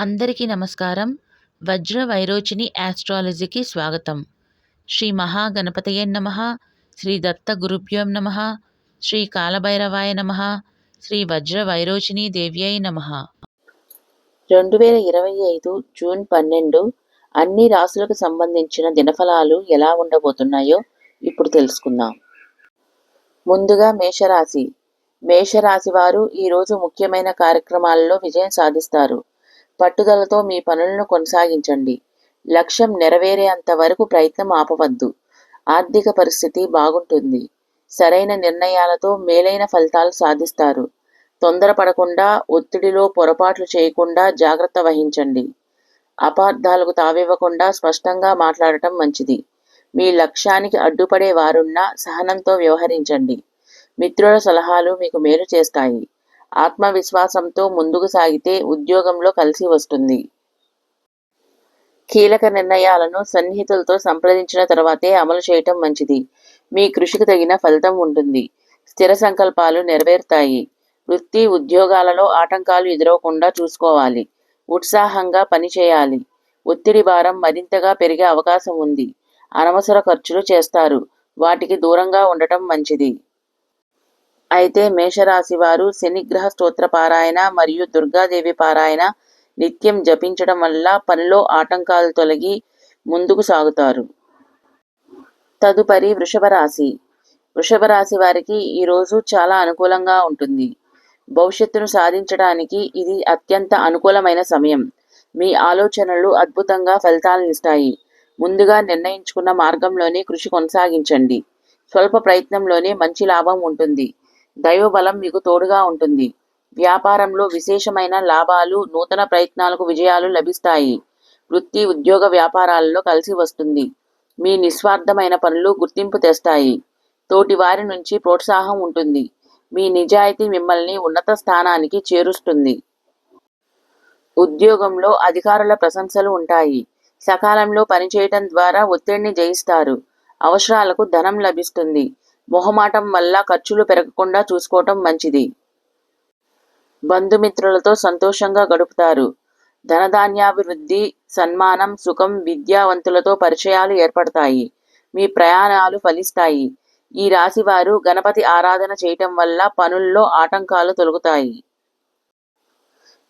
అందరికీ నమస్కారం. వజ్ర వైరోచిని యాస్ట్రాలజీకి స్వాగతం. శ్రీ మహాగణపతయే నమ. శ్రీ దత్త గురుభ్యోం నమ. శ్రీ కాలభైరవాయ నమ. శ్రీ వజ్ర వైరోచిని దేవ్యై నమ. రెండు వేల ఇరవై ఐదు జూన్ పన్నెండు అన్ని రాసులకు సంబంధించిన దినఫలాలు ఎలా ఉండబోతున్నాయో ఇప్పుడు తెలుసుకుందాం. ముందుగా మేషరాశి. మేషరాశి వారు ఈరోజు ముఖ్యమైన కార్యక్రమాలలో విజయం సాధిస్తారు. పట్టుదలతో మీ పనులను కొనసాగించండి. లక్ష్యం నెరవేరేంత వరకు ప్రయత్నం ఆపవద్దు. ఆర్థిక పరిస్థితి బాగుంటుంది. సరైన నిర్ణయాలతో మేలైన ఫలితాలు సాధిస్తారు. తొందరపడకుండా ఒత్తిడిలో పొరపాట్లు చేయకుండా జాగ్రత్త వహించండి. అపార్థాలకు తావివ్వకుండా స్పష్టంగా మాట్లాడటం మంచిది. మీ లక్ష్యానికి అడ్డుపడే వారున్నా సహనంతో వ్యవహరించండి. మిత్రుల సలహాలు మీకు మేలు చేస్తాయి. ఆత్మవిశ్వాసంతో ముందుకు సాగితే ఉద్యోగంలో కలిసి వస్తుంది. కీలక నిర్ణయాలను సన్నిహితులతో సంప్రదించిన తర్వాతే అమలు చేయటం మంచిది. మీ కృషికి తగిన ఫలితం ఉంటుంది. స్థిర సంకల్పాలు నెరవేరుతాయి. వృత్తి ఉద్యోగాలలో ఆటంకాలు ఎదురవకుండా చూసుకోవాలి. ఉత్సాహంగా పనిచేయాలి ఒత్తిడి భారం మరింతగా పెరిగే అవకాశం ఉంది. అనవసర ఖర్చులు చేస్తారు. వాటికి దూరంగా ఉండటం మంచిది. అయితే మేషరాశి వారు శనిగ్రహ స్తోత్ర పారాయణ మరియు దుర్గాదేవి పారాయణ నిత్యం జపించడం వల్ల పనిలో ఆటంకాలు తొలగి ముందుకు సాగుతారు. తదుపరి వృషభ రాశి. వృషభ రాశి వారికి ఈరోజు చాలా అనుకూలంగా ఉంటుంది. భవిష్యత్తును సాధించడానికి ఇది అత్యంత అనుకూలమైన సమయం. మీ ఆలోచనలు అద్భుతంగా ఫలితాలనిస్తాయి ముందుగా నిర్ణయించుకున్న మార్గంలోనే కృషి కొనసాగించండి. స్వల్ప ప్రయత్నంలోనే మంచి లాభం ఉంటుంది. దైవబలం మీకు తోడుగా ఉంటుంది. వ్యాపారంలో విశేషమైన లాభాలు నూతన ప్రయత్నాలకు విజయాలు లభిస్తాయి. వృత్తి ఉద్యోగ వ్యాపారాలలో కలిసి వస్తుంది. మీ నిస్వార్థమైన పనులు గుర్తింపు తెస్తాయి. తోటి వారి నుంచి ప్రోత్సాహం ఉంటుంది. మీ నిజాయితీ మిమ్మల్ని ఉన్నత స్థానానికి చేరుస్తుంది. ఉద్యోగంలో అధికారుల ప్రశంసలు ఉంటాయి. సకాలంలో పనిచేయటం ద్వారా ఒత్తిడిని జయిస్తారు. అవసరాలకు ధనం లభిస్తుంది. మొహమాటం వల్ల ఖర్చులు పెరగకుండా చూసుకోవటం మంచిది. బంధుమిత్రులతో సంతోషంగా గడుపుతారు. ధనధాన్యాభివృద్ధి సన్మానం సుఖం విద్యావంతులతో పరిచయాలు ఏర్పడతాయి. మీ ప్రయాణాలు ఫలిస్తాయి. ఈ రాశి వారు గణపతి ఆరాధన చేయటం వల్ల పనుల్లో ఆటంకాలు తొలగుతాయి.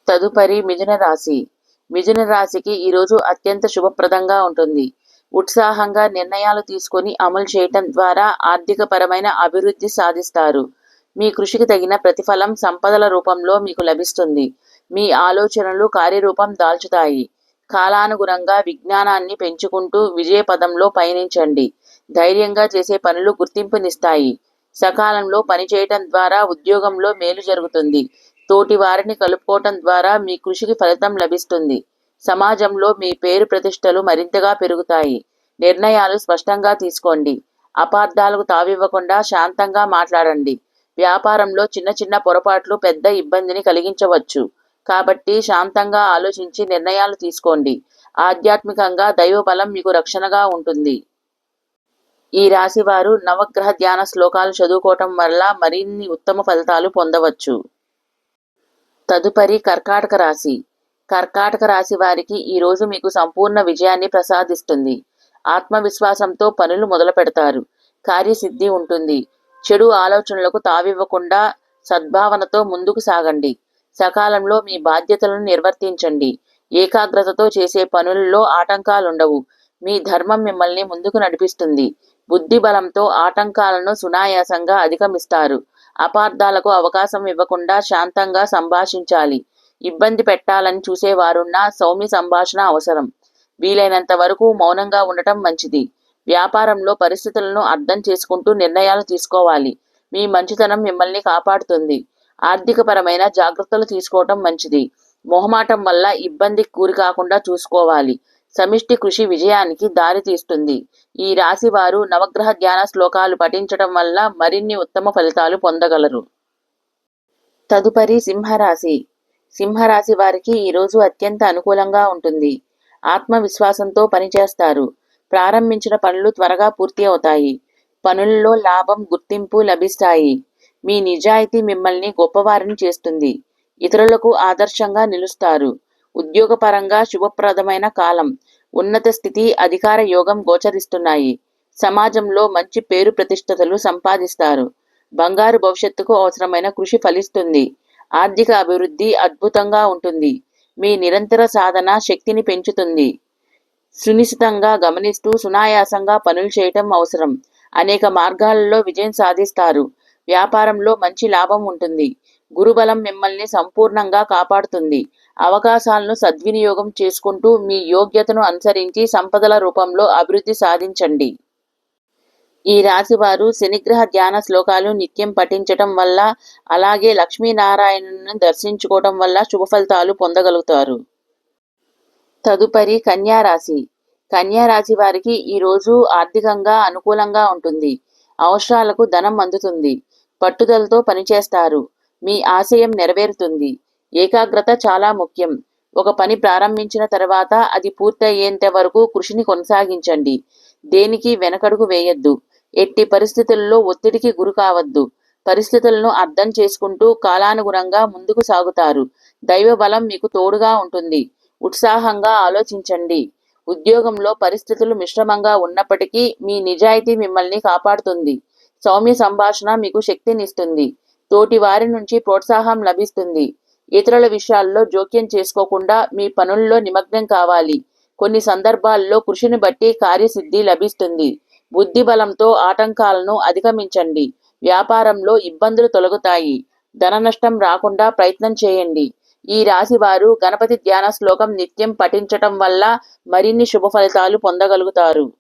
తదుపరి మిథున రాశి మిథున రాశికి ఈరోజు అత్యంత శుభప్రదంగా ఉంటుంది. ఉత్సాహంగా నిర్ణయాలు తీసుకొని అమలు చేయటం ద్వారా ఆర్థికపరమైన అభివృద్ధి సాధిస్తారు. మీ కృషికి తగిన ప్రతిఫలం సంపదల రూపంలో మీకు లభిస్తుంది. మీ ఆలోచనలు కార్యరూపం దాల్చుతాయి. కాలానుగుణంగా విజ్ఞానాన్ని పెంచుకుంటూ విజయ పదంలో పయనించండి. ధైర్యంగా చేసే పనులు గుర్తింపునిస్తాయి. సకాలంలో పనిచేయటం ద్వారా ఉద్యోగంలో మేలు జరుగుతుంది. తోటి వారిని కలుపుకోవటం ద్వారా మీ కృషికి ఫలితం లభిస్తుంది. సమాజంలో మీ పేరు ప్రతిష్టలు మరింతగా పెరుగుతాయి. నిర్ణయాలు స్పష్టంగా తీసుకోండి. అపార్థాలకు తావివ్వకుండా శాంతంగా మాట్లాడండి. వ్యాపారంలో చిన్న చిన్న పొరపాట్లు పెద్ద ఇబ్బందిని కలిగించవచ్చు. కాబట్టి శాంతంగా ఆలోచించి నిర్ణయాలు తీసుకోండి. ఆధ్యాత్మికంగా దైవబలం మీకు రక్షణగా ఉంటుంది. ఈ రాశి వారు నవగ్రహ ధ్యాన శ్లోకాలు చదువుకోవటం వల్ల మరిన్ని ఉత్తమ ఫలితాలు పొందవచ్చు. తదుపరి కర్కాటక రాశి. కర్కాటక రాశి వారికి ఈరోజు మీకు సంపూర్ణ విజయాన్ని ప్రసాదిస్తుంది. ఆత్మవిశ్వాసంతో పనులు మొదలు పెడతారు. కార్యసిద్ధి ఉంటుంది. చెడు ఆలోచనలకు తావివ్వకుండా సద్భావనతో ముందుకు సాగండి. సకాలంలో మీ బాధ్యతలను నిర్వర్తించండి. ఏకాగ్రతతో చేసే పనుల్లో ఆటంకాలుండవు. మీ ధర్మం మిమ్మల్ని ముందుకు నడిపిస్తుంది. బుద్ధి బలంతో ఆటంకాలను సునాయాసంగా అధిగమిస్తారు. అపార్థాలకు అవకాశం ఇవ్వకుండా శాంతంగా సంభాషించాలి. ఇబ్బంది పెట్టాలని చూసేవారున్నా సౌమ్య సంభాషణ అవసరం. వీలైనంత వరకు మౌనంగా ఉండటం మంచిది. వ్యాపారంలో పరిస్థితులను అర్థం చేసుకుంటూ నిర్ణయాలు తీసుకోవాలి. మీ మంచితనం మిమ్మల్ని కాపాడుతుంది. ఆర్థికపరమైన జాగ్రత్తలు తీసుకోవటం మంచిది. మొహమాటం వల్ల ఇబ్బంది కూరి కాకుండా చూసుకోవాలి. సమిష్టి కృషి విజయానికి దారి తీస్తుంది. ఈ రాశి వారు నవగ్రహ ధ్యాన శ్లోకాలు పఠించడం వల్ల మరిన్ని ఉత్తమ ఫలితాలు పొందగలరు. తదుపరి సింహరాశి. సింహరాశి వారికి ఈరోజు అత్యంత అనుకూలంగా ఉంటుంది. ఆత్మవిశ్వాసంతో పనిచేస్తారు. ప్రారంభించిన పనులు త్వరగా పూర్తి అవుతాయి. పనుల్లో లాభం గుర్తింపు లభిస్తాయి. మీ నిజాయితీ మిమ్మల్ని గొప్పవారిని చేస్తుంది. ఇతరులకు ఆదర్శంగా నిలుస్తారు. ఉద్యోగపరంగా శుభప్రదమైన కాలం. ఉన్నత స్థితి అధికార యోగం గోచరిస్తున్నాయి. సమాజంలో మంచి పేరు ప్రతిష్టతలు సంపాదిస్తారు. బంగారు భవిష్యత్తుకు అవసరమైన కృషి ఫలిస్తుంది. ఆర్థిక అభివృద్ధి అద్భుతంగా ఉంటుంది. మీ నిరంతర సాధన శక్తిని పెంచుతుంది. సునిశ్చితంగా గమనిస్తూ సునాయాసంగా పనులు చేయటం అవసరం. అనేక మార్గాలలో విజయం సాధిస్తారు. వ్యాపారంలో మంచి లాభం ఉంటుంది. గురుబలం మిమ్మల్ని సంపూర్ణంగా కాపాడుతుంది. అవకాశాలను సద్వినియోగం చేసుకుంటూ మీ యోగ్యతను అనుసరించి సంపదల రూపంలో అభివృద్ధి సాధించండి. ఈ రాశి వారు శనిగ్రహ ధ్యాన శ్లోకాలు నిత్యం పఠించటం వల్ల అలాగే లక్ష్మీనారాయణను దర్శించుకోవటం వల్ల శుభ ఫలితాలు పొందగలుగుతారు. తదుపరి కన్యా రాశి వారికి ఈ రోజు ఆర్థికంగా అనుకూలంగా ఉంటుంది. అవసరాలకు ధనం అందుతుంది. పట్టుదలతో పనిచేస్తారు. మీ ఆశయం నెరవేరుతుంది. ఏకాగ్రత చాలా ముఖ్యం. ఒక పని ప్రారంభించిన తర్వాత అది పూర్తయ్యేంత వరకు కృషిని కొనసాగించండి. దేనికి వెనకడుగు వేయొద్దు. ఎట్టి పరిస్థితుల్లో ఒత్తిడికి గురి కావద్దు. పరిస్థితులను అర్థం చేసుకుంటూ కాలానుగుణంగా ముందుకు సాగుతారు. దైవ బలం మీకు తోడుగా ఉంటుంది. ఉత్సాహంగా ఆలోచించండి. ఉద్యోగంలో పరిస్థితులు మిశ్రమంగా ఉన్నప్పటికీ మీ నిజాయితీ మిమ్మల్ని కాపాడుతుంది. సౌమ్య సంభాషణ మీకు శక్తినిస్తుంది. తోటి వారి నుంచి ప్రోత్సాహం లభిస్తుంది. ఇతరుల విషయాల్లో జోక్యం చేసుకోకుండా మీ పనుల్లో నిమగ్నం కావాలి. కొన్ని సందర్భాల్లో కృషిని బట్టి కార్యసిద్ధి లభిస్తుంది. బుద్ధి బలంతో ఆటంకాలను అధిగమించండి. వ్యాపారంలో ఇబ్బందులు తొలగుతాయి. ధన నష్టం రాకుండా ప్రయత్నం చేయండి. ఈ రాశి వారు గణపతి ధ్యాన శ్లోకం నిత్యం పఠించటం వల్ల మరిన్ని శుభ ఫలితాలు పొందగలుగుతారు.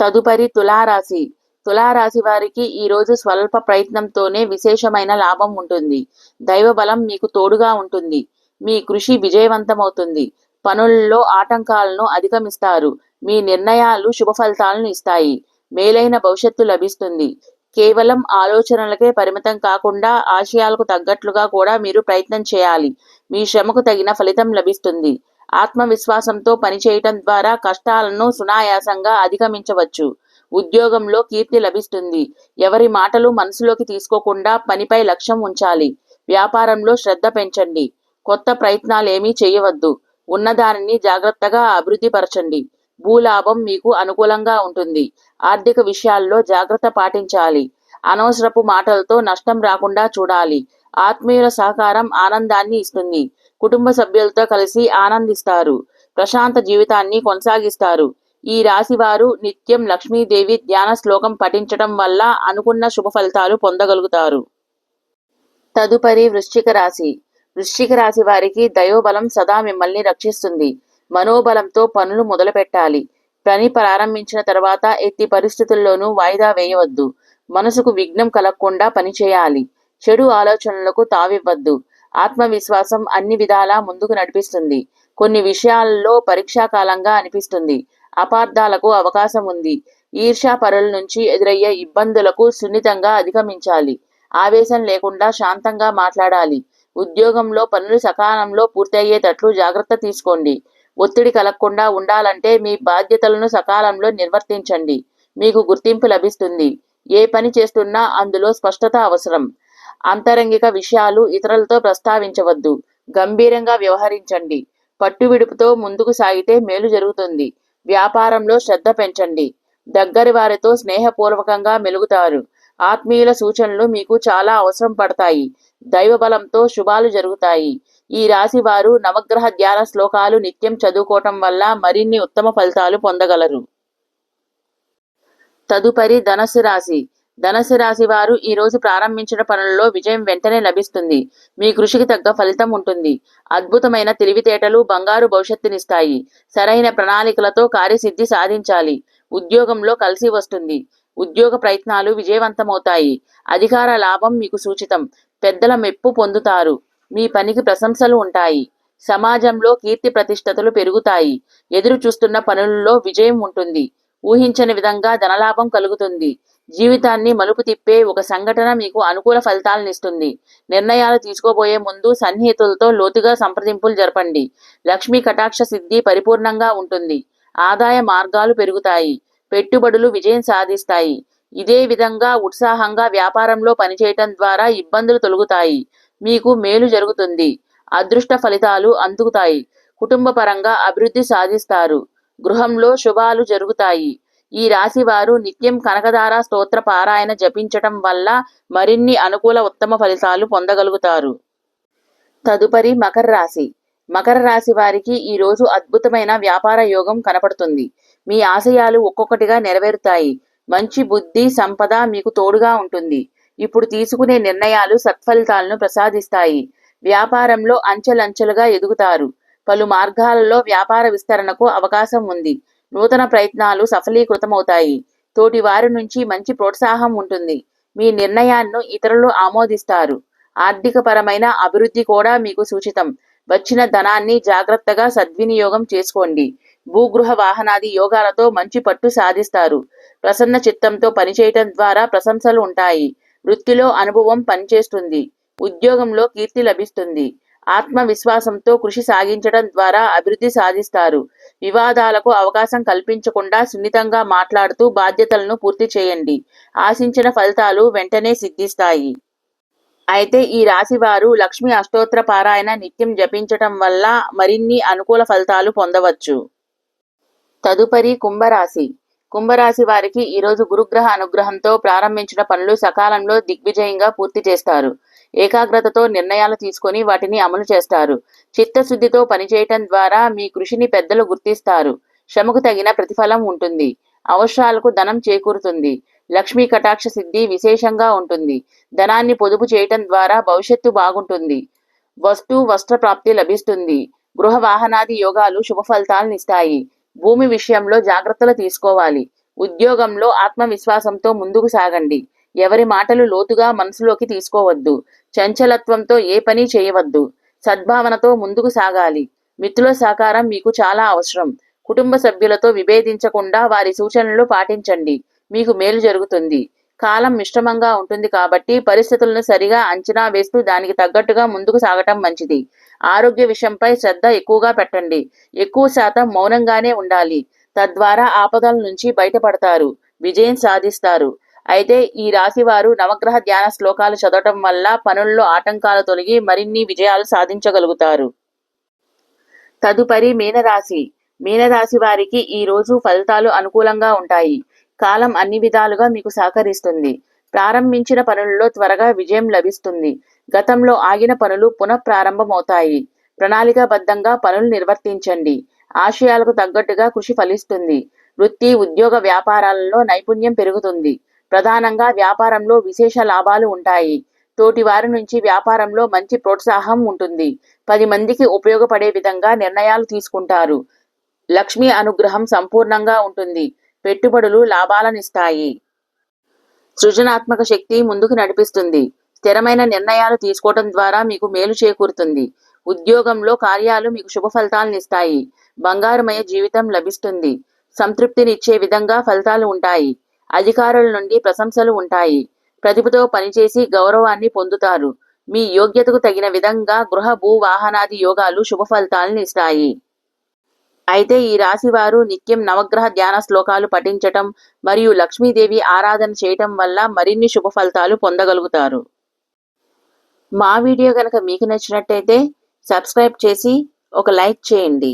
తదుపరి తులారాశి. తులారాశి వారికి ఈ రోజు స్వల్ప ప్రయత్నంతోనే విశేషమైన లాభం ఉంటుంది. దైవ బలం మీకు తోడుగా ఉంటుంది. మీ కృషి విజయవంతమవుతుంది. పనుల్లో ఆటంకాలను అధిగమిస్తారు. మీ నిర్ణయాలు శుభ ఫలితాలను ఇస్తాయి. మేలైన భవిష్యత్తు లభిస్తుంది. కేవలం ఆలోచనలకే పరిమితం కాకుండా ఆశయాలకు తగ్గట్లుగా కూడా మీరు ప్రయత్నం చేయాలి. మీ శ్రమకు తగిన ఫలితం లభిస్తుంది. ఆత్మవిశ్వాసంతో పనిచేయటం ద్వారా కష్టాలను సునాయాసంగా అధిగమించవచ్చు. ఉద్యోగంలో కీర్తి లభిస్తుంది. ఎవరి మాటలు మనసులోకి తీసుకోకుండా పనిపై లక్ష్యం ఉంచాలి. వ్యాపారంలో శ్రద్ధ పెంచండి. కొత్త ప్రయత్నాలేమీ చేయవద్దు. ఉన్నదానిని జాగ్రత్తగా అభివృద్ధి పరచండి భూలాభం మీకు అనుకూలంగా ఉంటుంది. ఆర్థిక విషయాల్లో జాగ్రత్త పాటించాలి. అనవసరపు మాటలతో నష్టం రాకుండా చూడాలి. ఆత్మీయుల సహకారం ఆనందాన్ని ఇస్తుంది. కుటుంబ సభ్యులతో కలిసి ఆనందిస్తారు. ప్రశాంత జీవితాన్ని కొనసాగిస్తారు. ఈ రాశి వారు నిత్యం లక్ష్మీదేవి ధ్యాన శ్లోకం పఠించడం వల్ల అనుకున్న శుభ ఫలితాలు పొందగలుగుతారు. తదుపరి వృశ్చిక రాశి. వృశ్చిక రాశి వారికి దయోబలం సదా మిమ్మల్ని రక్షిస్తుంది. మనోబలంతో పనులు మొదలుపెట్టాలి. పని ప్రారంభించిన తర్వాత ఎట్టి పరిస్థితుల్లోనూ వాయిదా వేయవద్దు. మనసుకు విఘ్నం కలగకుండా పనిచేయాలి చెడు ఆలోచనలకు తావివ్వద్దు. ఆత్మవిశ్వాసం అన్ని విధాలా ముందుకు నడిపిస్తుంది. కొన్ని విషయాల్లో పరీక్షాకాలంగా అనిపిస్తుంది. అపార్థాలకు అవకాశం ఉంది. ఈర్షా పరుల నుంచి ఎదురయ్యే ఇబ్బందులకు సున్నితంగా అధిగమించాలి. ఆవేశం లేకుండా శాంతంగా మాట్లాడాలి. ఉద్యోగంలో పనులు సకాలంలో పూర్తయ్యేటట్లు జాగ్రత్త తీసుకోండి. ఒత్తిడి కలగకుండా ఉండాలంటే మీ బాధ్యతలను సకాలంలో నిర్వర్తించండి. మీకు గుర్తింపు లభిస్తుంది. ఏ పని చేస్తున్నా అందులో స్పష్టత అవసరం. అంతరంగిక విషయాలు ఇతరులతో ప్రస్తావించవద్దు. గంభీరంగా వ్యవహరించండి. పట్టువిడుపుతో ముందుకు సాగితే మేలు జరుగుతుంది. వ్యాపారంలో శ్రద్ధ పెంచండి. దగ్గరి వారితో స్నేహపూర్వకంగా మెలుగుతారు. ఆత్మీయుల సూచనలు మీకు చాలా అవసరం పడతాయి. దైవ బలంతో శుభాలు జరుగుతాయి. ఈ రాశి వారు నవగ్రహ ధ్యాన శ్లోకాలు నిత్యం చదువుకోవటం వల్ల మరిన్ని ఉత్తమ ఫలితాలు పొందగలరు. తదుపరి ధనస్సు రాశి. ధనస్సు రాశి వారు ఈ రోజు ప్రారంభించిన పనులలో విజయం వెంటనే లభిస్తుంది. మీ కృషికి తగ్గ ఫలితం ఉంటుంది. అద్భుతమైన తెలివితేటలు బంగారు భవిష్యత్తునిస్తాయి. సరైన ప్రణాళికలతో కార్యసిద్ధి సాధించాలి. ఉద్యోగంలో కలిసి వస్తుంది. ఉద్యోగ ప్రయత్నాలు విజయవంతమవుతాయి. అధికార లాభం మీకు సూచితం. పెద్దల మెప్పు పొందుతారు. మీ పనికి ప్రశంసలు ఉంటాయి. సమాజంలో కీర్తి ప్రతిష్టతలు పెరుగుతాయి. ఎదురు చూస్తున్న పనుల్లో విజయం ఉంటుంది. ఊహించని విధంగా ధనలాభం కలుగుతుంది. జీవితాన్ని మలుపు తిప్పే ఒక సంఘటన మీకు అనుకూల ఫలితాలనిస్తుంది నిర్ణయాలు తీసుకోబోయే ముందు సన్నిహితులతో లోతుగా సంప్రదింపులు జరపండి. లక్ష్మీ కటాక్ష సిద్ధి పరిపూర్ణంగా ఉంటుంది. ఆదాయ మార్గాలు పెరుగుతాయి. పెట్టుబడులు విజయం సాధిస్తాయి. ఇదే విధంగా ఉత్సాహంగా వ్యాపారంలో పనిచేయటం ద్వారా ఇబ్బందులు తొలగుతాయి. మీకు మేలు జరుగుతుంది. అదృష్ట ఫలితాలు అందుకుతాయి కుటుంబ పరంగా అభివృద్ధి సాధిస్తారు. గృహంలో శుభాలు జరుగుతాయి. ఈ రాశి వారు నిత్యం కనకదార స్తోత్ర పారాయణ జపించటం వల్ల మరిన్ని అనుకూల ఉత్తమ ఫలితాలు పొందగలుగుతారు. తదుపరి మకర రాశి. మకర రాశి వారికి ఈరోజు అద్భుతమైన వ్యాపార యోగం కనపడుతుంది. మీ ఆశయాలు ఒక్కొక్కటిగా నెరవేరుతాయి. మంచి బుద్ధి సంపద మీకు తోడుగా ఉంటుంది. ఇప్పుడు తీసుకునే నిర్ణయాలు సత్ఫలితాలను ప్రసాదిస్తాయి. వ్యాపారంలో అంచెలంచెలుగా ఎదుగుతారు. పలు మార్గాలలో వ్యాపార విస్తరణకు అవకాశం ఉంది. నూతన ప్రయత్నాలు సఫలీకృతమవుతాయి. తోటి వారి నుంచి మంచి ప్రోత్సాహం ఉంటుంది. మీ నిర్ణయాన్ని ఇతరులు ఆమోదిస్తారు. ఆర్థికపరమైన అభివృద్ధి కూడా మీకు సూచితం. వచ్చిన ధనాన్ని జాగ్రత్తగా సద్వినియోగం చేసుకోండి. భూగృహ వాహనాది యోగాలతో మంచి పట్టు సాధిస్తారు. ప్రసన్న చిత్తంతో పనిచేయటం ద్వారా ప్రశంసలు ఉంటాయి. వృత్తిలో అనుభవం పనిచేస్తుంది. ఉద్యోగంలో కీర్తి లభిస్తుంది. ఆత్మవిశ్వాసంతో కృషి సాగించడం ద్వారా అభివృద్ధి సాధిస్తారు. వివాదాలకు అవకాశం కల్పించకుండా సున్నితంగా మాట్లాడుతూ బాధ్యతలను పూర్తి చేయండి. ఆశించిన ఫలితాలు వెంటనే సిద్ధిస్తాయి. అయితే ఈ రాశి వారు లక్ష్మీ అష్టోత్తర పారాయణ నిత్యం జపించటం వల్ల మరిన్ని అనుకూల ఫలితాలు పొందవచ్చు. తదుపరి కుంభరాశి. కుంభరాశి వారికి ఈరోజు గురుగ్రహ అనుగ్రహంతో ప్రారంభించిన పనులు సకాలంలో దిగ్విజయంగా పూర్తి చేస్తారు. ఏకాగ్రతతో నిర్ణయాలు తీసుకొని వాటిని అమలు చేస్తారు. చిత్తశుద్ధితో పనిచేయటం ద్వారా మీ కృషిని పెద్దలు గుర్తిస్తారు. శ్రమకు తగిన ప్రతిఫలం ఉంటుంది. అవసరాలకు ధనం చేకూరుతుంది. లక్ష్మీ కటాక్ష సిద్ధి విశేషంగా ఉంటుంది. ధనాన్ని పొదుపు చేయటం ద్వారా భవిష్యత్తు బాగుంటుంది. వస్తు వస్త్ర ప్రాప్తి లభిస్తుంది. గృహ వాహనాది యోగాలు శుభ ఫలితాలను ఇస్తాయి. భూమి విషయంలో జాగ్రత్తలు తీసుకోవాలి. ఉద్యోగంలో ఆత్మవిశ్వాసంతో ముందుకు సాగండి. ఎవరి మాటలు లోతుగా మనసులోకి తీసుకోవద్దు. చంచలత్వంతో ఏ పని చేయవద్దు. సద్భావనతో ముందుకు సాగాలి. మిత్రుల సహకారం మీకు చాలా అవసరం. కుటుంబ సభ్యులతో విభేదించకుండా వారి సూచనలు పాటించండి. మీకు మేలు జరుగుతుంది. కాలం మిశ్రమంగా ఉంటుంది కాబట్టి పరిస్థితులను సరిగా అంచనా వేస్తూ దానికి తగ్గట్టుగా ముందుకు సాగటం మంచిది. ఆరోగ్య విషయంపై శ్రద్ధ ఎక్కువగా పెట్టండి. ఎక్కువ శాతం మౌనంగానే ఉండాలి. తద్వారా ఆపదల నుంచి బయటపడతారు. విజయం సాధిస్తారు. అయితే ఈ రాశి వారు నవగ్రహ ధ్యాన శ్లోకాలు చదవటం వల్ల పనుల్లో ఆటంకాలు తొలగి మరిన్ని విజయాలు సాధించగలుగుతారు. తదుపరి మీనరాశి. మీనరాశి వారికి ఈ రోజు ఫలితాలు అనుకూలంగా ఉంటాయి. కాలం అన్ని విధాలుగా మీకు సహకరిస్తుంది. ప్రారంభించిన పనులలో త్వరగా విజయం లభిస్తుంది. గతంలో ఆగిన పనులు పునఃప్రారంభమవుతాయి. ప్రణాళికాబద్ధంగా పనులు నిర్వర్తించండి. ఆశయాలకు తగ్గట్టుగా కృషి ఫలిస్తుంది. వృత్తి ఉద్యోగ వ్యాపారాలలో నైపుణ్యం పెరుగుతుంది. ప్రధానంగా వ్యాపారంలో విశేష లాభాలు ఉంటాయి. తోటి వారి నుంచి వ్యాపారంలో మంచి ప్రోత్సాహం ఉంటుంది. పది మందికి ఉపయోగపడే విధంగా నిర్ణయాలు తీసుకుంటారు. లక్ష్మీ అనుగ్రహం సంపూర్ణంగా ఉంటుంది. పెట్టుబడులు లాభాలనిస్తాయి. సృజనాత్మక శక్తి ముందుకు నడిపిస్తుంది. స్థిరమైన నిర్ణయాలు తీసుకోవడం ద్వారా మీకు మేలు చేకూరుతుంది. ఉద్యోగంలో కార్యాలు మీకు శుభ ఫలితాలను ఇస్తాయి. బంగారుమయ జీవితం లభిస్తుంది. సంతృప్తినిచ్చే విధంగా ఫలితాలు ఉంటాయి. అధికారుల నుండి ప్రశంసలు ఉంటాయి. ప్రతిభతో పనిచేసి గౌరవాన్ని పొందుతారు. మీ యోగ్యతకు తగిన విధంగా గృహ భూ వాహనాది యోగాలు శుభ ఫలితాలను ఇస్తాయి. అయితే ఈ రాశి వారు నిత్యం నవగ్రహ ధ్యాన శ్లోకాలు పఠించటం మరియు లక్ష్మీదేవి ఆరాధన చేయటం వల్ల మరిన్ని శుభ ఫలితాలు పొందగలుగుతారు. మా వీడియో కనుక మీకు నచ్చినట్టయితే సబ్స్క్రైబ్ చేసి ఒక లైక్ చేయండి.